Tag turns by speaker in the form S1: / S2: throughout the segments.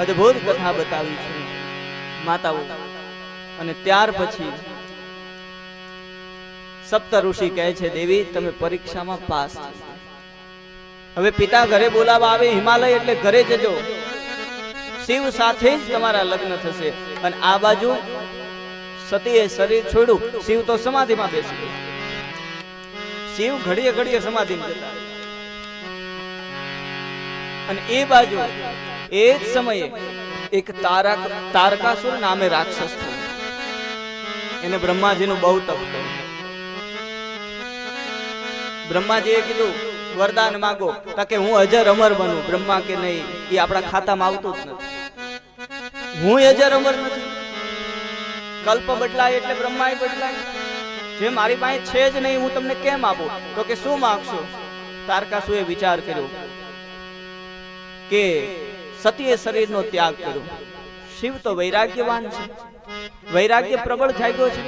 S1: અદ્ભુત કથા બતાવી છે. માતાઓ, અને ત્યાર પછી સપ્ત ઋષિ કહે છે, દેવી, તમે પરીક્ષામાં પાસ હવે પિતા ઘરે બોલાવવા આવે, હિમાલય, એટલે ઘરે જજો. શિવ સાથે જ તમારા લગ્ન થશે. અને આ બાજુ સતીએ શરીર છોડ્યું. શિવ તો સમાધિમાં બેસી ગયો. શિવ ઘડીએ ઘડીએ સમાધિમાં જતા અને એ બાજુ એ જ સમયે એક તારક તારકાસુર નામે રાક્ષસ થયો. એને બ્રહ્માજીનું બહુ તપ કર્યું. બ્રહ્માજીએ કીધું, વરદાન માંગો કે હું અજર અમર બનું. બ્રહ્મા કે, નહીં એ આપણા ખાતામાં આવતું જ નથી. હું અજર અમર નથી. કલ્પ બદલાય એટલે બ્રહ્માએ બદલાય. જે મારી પાસે છે જ નહીં, હું તમને કેમ આપું? તો કે શું માંગશો? તારકાસુએ વિચાર કર્યો કે સતીએ શરીરનો ત્યાગ કર્યો. શિવ તો વૈરાગ્યવાન છે. વૈરાગ્ય પ્રબળ જાગ્યો છે.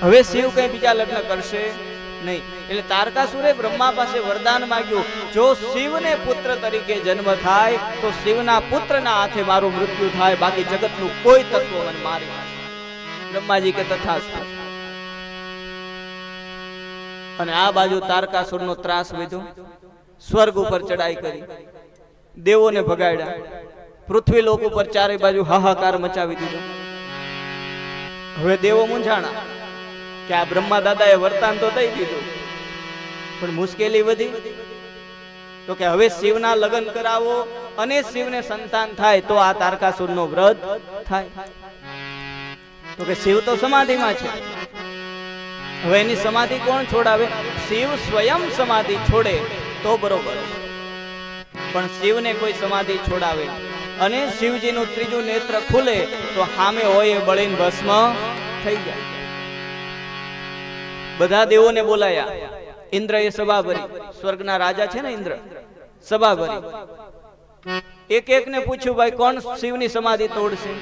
S1: હવે શિવ કઈ બીજા લગ્ન કરશે નહીં. એટલે તારકાસુરે બ્રહ્મા પાસે વરદાન માંગ્યું. જો શિવને પુત્ર તરીકે જન્મ થાય, તો શિવના પુત્રના હાથે મારું મૃત્યુ થાય. બાકી જગતનું કોઈ તત્વ મને મારી બ્રહ્માજી કે તથા અને આ બાજુ તારકાસુરનો ત્રાસ વધ્યો. સ્વર્ગ ઉપર ચડાઈ કરી. દેવોને ભગાડ્યા. પૃથ્વી લોક ઉપર ચારે બાજુ હાહાકાર મચાવી દીધો. હવે દેવો મૂંઝાણા કે આ બ્રહ્મા દાદાએ વર્તાન તો દઈ દીધું. પણ મુશ્કેલી વધી. તો કે હવે શિવના લગ્ન કરાવો અને શિવને સંતાન થાય તો આ તારકાસુરનો વ્રત થાય. તો કે શિવ તો સમાધિમાં છે. હવે એની સમાધિ કોણ છોડાવે? શિવ સ્વયં સમાધિ છોડે તો બરોબર છે. પણ શિવને કોઈ સમાધિ છોડાવે. અને શિવજીનું ત્રીજું નેત્ર ખુલે તો સામે હોય એ બળીને ભસ્મ થઈ જાય. બધા દેવોને બોલાયા, ઇન્દ્ર એ સભા ભરી સ્વર્ગના રાજા છે ને ઇન્દ્ર? સભા ભરી એક એક ને પૂછ્યું, ભાઈ, કોણ શિવની સમાધિ તોડશે?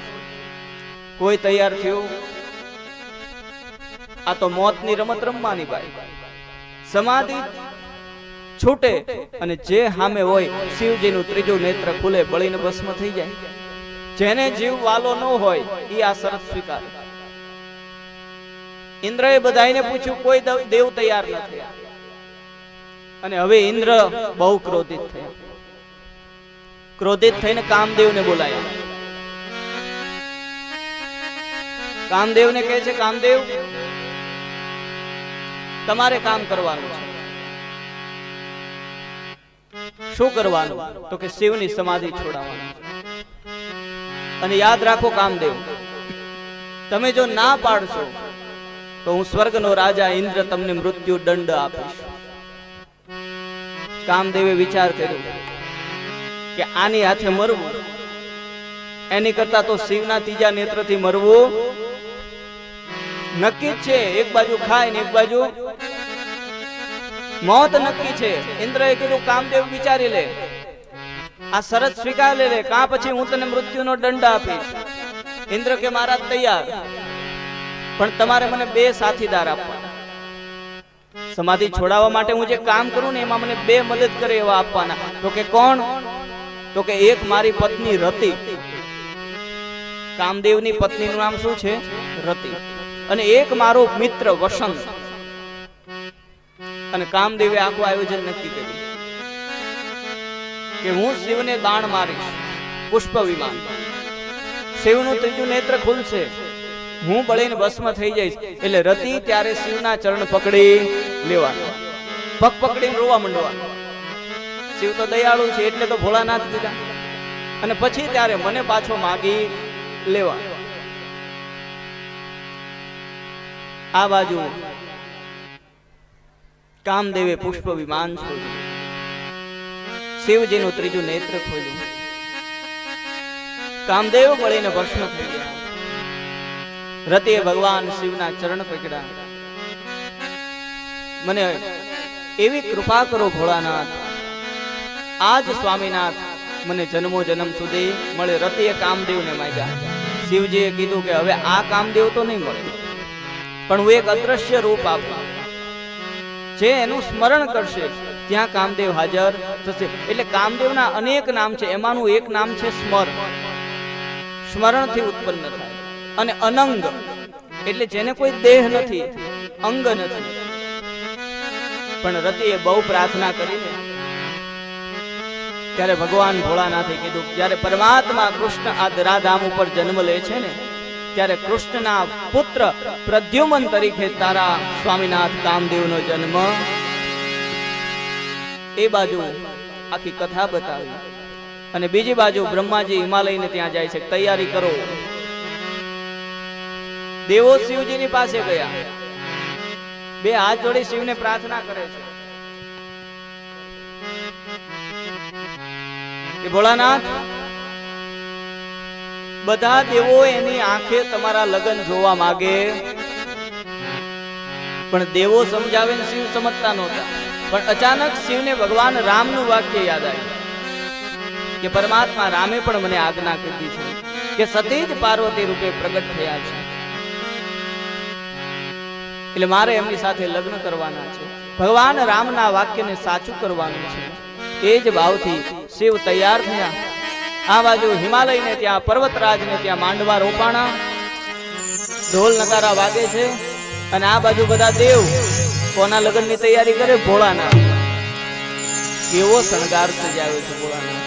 S1: કોઈ તૈયાર થયું. આ તો મોતની રમત રમવાની, ભાઈ. સમાધિ છૂટે અને જે સામે હોય શિવજીનું ત્રીજું નેત્ર ખુલે બળીને ભસ્મ થઈ જાય. જેને જીવ વાલો ન હોય એ આ શરત સ્વીકાર. ઇન્દ્રએ બધાને પૂછ્યું કોઈ દેવ તૈયાર નથી. અને હવે ઇન્દ્ર બહુ ક્રોધિત થયા. ક્રોધિત થઈને કામદેવને બોલાયા. કામદેવને કહે છે કામદેવ તમારે કામ કરવાનું છે. શું કરવાનું? તો કે શિવની સમાધિ છોડાવવાની અને યાદ રાખો કામદેવ, તમે જો ના પાડશો, તો હું સ્વર્ગનો રાજા ઇન્દ્ર તમને મૃત્યુ દંડ આપીશ. કામદેવે વિચાર કર્યો કે આની હાથે મરવું, એની કરતા તો શિવના ત્રીજા નેત્રથી મરવું નક્કી જ છે. એક બાજુ ખાય ને એક બાજુ મોત નક્કી છે. ઇન્દ્રએ કીધું, કામદેવ વિચારી લે. આ શરત સ્વીકાર લે કા પછી હું તને મૃત્યુનો દંડ આપીશ? ઇન્દ્ર કે, મહારાજ, તૈયાર. પણ તમારે મને બે સાથીદાર આપવા. સમાધિ છોડાવવા માટે હું જે કામ કરું ને, એમાં મને બે મદદ કરે એવા આપવાના. તો કે કોણ? તો કે એક મારી પત્ની રતિ. કામદેવની પત્નીનું નામ શું છે? રતિ. અને એક મારો મિત્ર વસંત. અને કામદેવે આખું આયોજન નક્કી કર્યું કે હું શિવને દાણ મારીશ, પુષ્પ વિમાન. શિવનું ત્રીજું નેત્ર ખુલશે. હું બળીને ભસ્મ થઈ જઈશ. એટલે રતિ ત્યારે શિવના ચરણ પકડી લેવા પગ પકડીને રોવા માંડવા. શિવ તો દયાળુ છે, એટલે તો ભોળાનાથ કીધા. અને પછી ત્યારે મને પાછો માગી લેવા. આ બાજુ કામદેવે પુષ્પ વિમાન છોડ્યું. શિવજીનું ત્રીજું નેત્ર ખોલ્યું. કામદેવ બળીને ભસ્મ થઈ ગયા. રતિએ ભગવાન શિવના ચરણ પકડ્યા. મને એવી કૃપા કરો ભોળાનાથ. આજ સ્વામીનાથ મને જન્મો જન્મ સુધી મળે. રતિએ કામદેવને માગ્યા. શિવજીએ કીધું કે હવે આ કામદેવ તો નહીં મળે. પણ હું એક અદ્રશ્ય રૂપ આપું. જે એનું સ્મરણ કરશે, ત્યાં કામદેવ હાજર થશે. એટલે કામદેવના અનેક નામ છે, એમાંનું એક નામ છે સ્મર. સ્મરણથી ઉત્પન્ન થાય. અને અનંગ, એટલે જેને કોઈ દેહ નથી, અંગ નથી. પણ રતિએ બહુ પ્રાર્થના કરીને, ત્યારે ભગવાન ભોળાનાથે કીધું, જ્યારે પરમાત્મા કૃષ્ણ આ ધરાધામ ઉપર જન્મ લે છે ને ત્યારે કૃષ્ણના પુત્ર પ્રદ્યુમન તરીકે તારા સ્વામિનાથ કામદેવનો જન્મ. એ બાજુ આખી કથા બતાવી. અને બીજી બાજુ બ્રહ્માજી હિમાલયને ત્યાં જાય છે. તૈયારી કરો. દેવો શિવજીની પાસે ગયા. બે હાથ જોડી શિવને પ્રાર્થના કરે છે. કે ભોળાનાથ બધા દેવો એની આંખે તમારા લગ્ન જોવા માંગે. પણ દેવો સમજાવે શિવ સમજતા નહોતા. પણ અચાનક શિવને ભગવાન રામનું વાક્ય યાદ આવ્યું કે પરમાત્મા રામે પણ મને આજ્ઞા કરી છે કે સતી જ પાર્વતી રૂપે પ્રગટ થયા છે. એટલે મારે એમની સાથે લગ્ન કરવાના છે. ભગવાન રામના વાક્યને સાચું કરવાનું છે. એ જ ભાવથી શિવ તૈયાર થયા. આ બાજુ હિમાલય ને ત્યાં પર્વતરાજ ને ત્યાં માંડવા રોપાણા. ઢોલ નગારા વાગે છે અને આ બાજુ બધા દેવ કોના લગ્નની તૈયારી કરે ભોળાના કેવો શણગાર સજાવ્યો છે ભોળાના